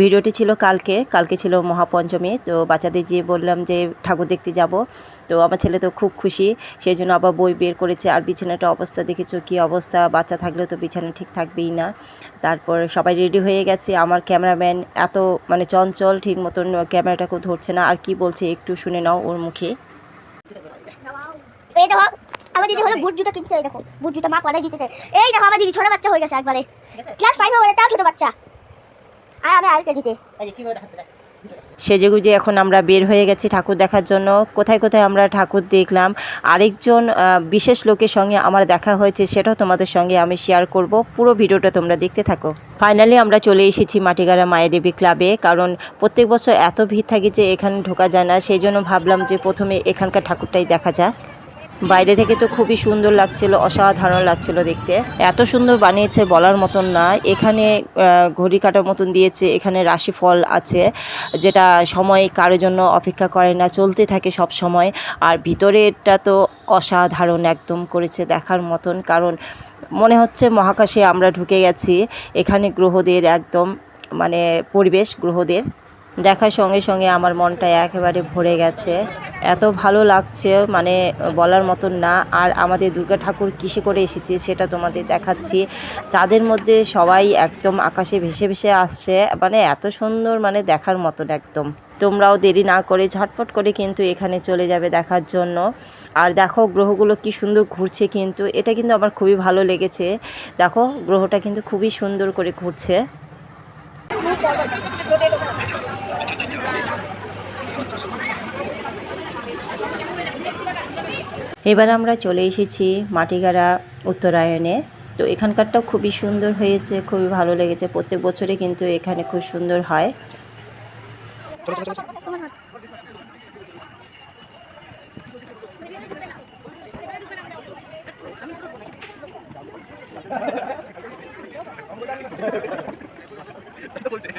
ভিডিওটি ছিল কালকে কালকে ছিল মহাপঞ্চমী, তো বাচ্চাদের যেয়ে বললাম যে ঠাকুর দেখতে যাব, তো আমার ছেলে তো খুব খুশি, সেই জন্য আবার বই বের করেছে, আর বিছানাটা অবস্থা দেখেছ কী অবস্থা, বাচ্চা থাকলে তো বিছানা ঠিক থাকবেই না। তারপর সবাই রেডি হয়ে গেছে, আমার ক্যামেরাম্যান এত মানে চঞ্চল, ঠিক মতন ক্যামেরাটাকেও ধরছে না, আর কি বলছে একটু শুনে নাও ওর মুখে। এই দেখো, আমার দিদি হলো বুট জুতা কিনছে, এই দেখো, বুট জুতা মা দিতেছে। এই দেখো, আমার দিদি ছোট বাচ্চা হয়ে গেছে একবারে। ক্লাস ফাইভে হয়ে তাও ছোট বাচ্চা। আর আমি আর কেজিতে সেজে গুজে এখন আমরা বের হয়ে গেছি ঠাকুর দেখার জন্য। কোথায় কোথায় আমরা ঠাকুর দেখলাম? আরেকজন বিশেষ লোকের সঙ্গে আমার দেখা হয়েছে সেটাও তোমাদের সঙ্গে আমি শেয়ার করব। পুরো ভিডিওটা তোমরা দেখতে থাকো। ফাইনালি আমরা চলে এসেছি মাটিগাড়া মায়াদেবী ক্লাবে কারণ প্রত্যেক বছর এত ভিড় থাকে যে এখানে ঢোকা যায় না। সেই জন্য ভাবলাম যে প্রথমে এখানকার ঠাকুরটাই দেখা যাক। বাইরে থেকে তো খুবই সুন্দর লাগছিল, অসাধারণ লাগছিল দেখতে। এত সুন্দর বানিয়েছে বলার মতন না। এখানে ঘড়ি কাটার মতন দিয়েছে, এখানে রাশিফল আছে, যেটা সময় কারোর জন্য অপেক্ষা করে না, চলতে থাকে সব সময়। আর ভিতরেরটা তো অসাধারণ একদম করেছে দেখার মতন, কারণ মনে হচ্ছে মহাকাশে আমরা ঢুকে গেছি, এখানে গ্রহদের একদম মানে পরিবেশ গ্রহদের। দেখার সঙ্গে সঙ্গে আমার মনটা একেবারে ভরে গেছে। এত ভালো লাগছে মানে বলার মতন না। আর আমাদের দুর্গা ঠাকুর কিসে করে এসেছে সেটা তোমাদের দেখাচ্ছি। চাঁদের মধ্যে সবাই একদম আকাশে ভেসে ভেসে আসছে মানে এত সুন্দর মানে দেখার মতন একদম। তোমরাও দেরি না করে ঝটপট করে কিন্তু এখানে চলে যাবে দেখার জন্য। আর দেখো, গ্রহগুলো কি সুন্দর ঘুরছে কিন্তু, এটা কিন্তু আমার খুবই ভালো লেগেছে। দেখো, গ্রহটা কিন্তু খুবই সুন্দর করে ঘুরছে। এবার আমরা চলে এসেছি মাটিগাড়া উত্তরায়ণে। তো এখানকারটাও খুবই সুন্দর হয়েছে খুবই ভালো লেগেছে। প্রত্যেক বছরে কিন্তু এখানে খুব সুন্দর হয়।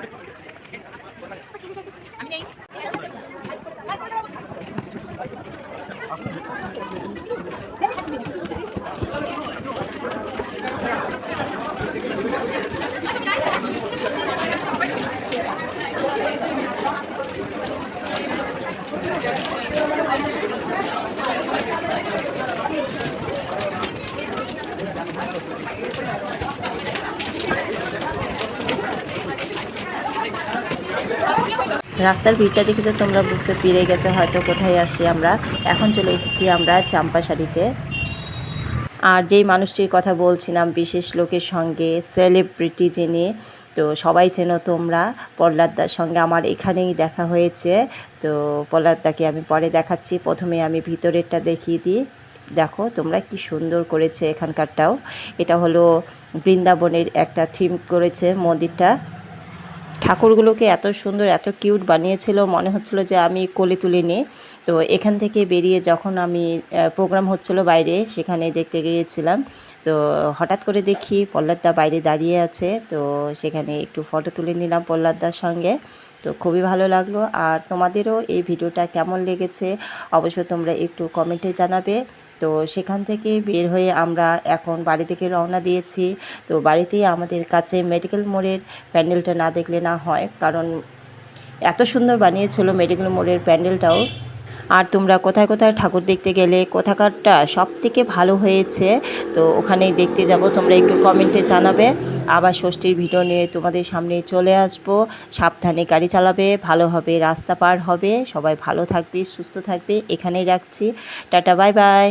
Thank you. রাস্তার ভিড়টা দেখে তো তোমরা বুঝতে পেরে গেছো হয়তো কোথায় আসি আমরা। এখন চলে এসেছি আমরা চাম্পাশাড়িতে। আর যেই মানুষটির কথা বলছিলাম, বিশেষ লোকের সঙ্গে সেলিব্রিটি যিনি, তো সবাই চেনো তোমরা পল্লাদদার সঙ্গে আমার এখানেই দেখা হয়েছে। তো পল্লাদদাকে আমি পরে দেখাচ্ছি। প্রথমে আমি ভিতরেরটা দেখিয়ে দিই। দেখো, তোমরা কি সুন্দর করেছে এখানকারটাও। এটা হলো বৃন্দাবনের একটা থিম করেছে মন্দিরটা। ঠাকুরগুলোকে এত সুন্দর, এত কিউট বানিয়েছিল। মনে হচ্ছিল যে আমি কোলে তুলে নিই। তো এখান থেকে বেরিয়ে যখন আমি প্রোগ্রাম হচ্ছিল বাইরে, সেখানে দেখতে গিয়েছিলাম। তো হঠাৎ করে দেখি পল্লাদদা বাইরে দাঁড়িয়ে আছে। তো সেখানে একটু ফটো তুলে নিলাম পল্লাদদার সঙ্গে। তো খুবই ভালো লাগল। আর তোমাদেরও এই ভিডিওটা কেমন লেগেছে, অবশ্যই তোমরা একটু কমেন্টে জানাবে। তো সেখান থেকে বের হয়ে আমরা এখন বাড়ি থেকে রওনা দিয়েছি। তো বাড়িতেই আমাদের কাছে মেডিকেল মোড়ের প্যান্ডেলটা না দেখলে না হয়, কারণ এত সুন্দর বানিয়েছিল মেডিকেল মোড়ের প্যান্ডেলটাও। আর তোমরা কোথায় কোথায় ঠাকুর দেখতে গেলে, কোথাকারটা সব থেকে ভালো হয়েছে, তো ওখানেই দেখতে যাব। তোমরা একটু কমেন্টে জানাবে। আবার ষষ্ঠীর ভিডিও নিয়ে তোমাদের সামনে চলে আসব। সাবধানে গাড়ি চালাবে, ভালো হবে, রাস্তা পার হবে। সবাই ভালো থাকবে, সুস্থ থাকবে। এখানেই রাখছি। Tata bye bye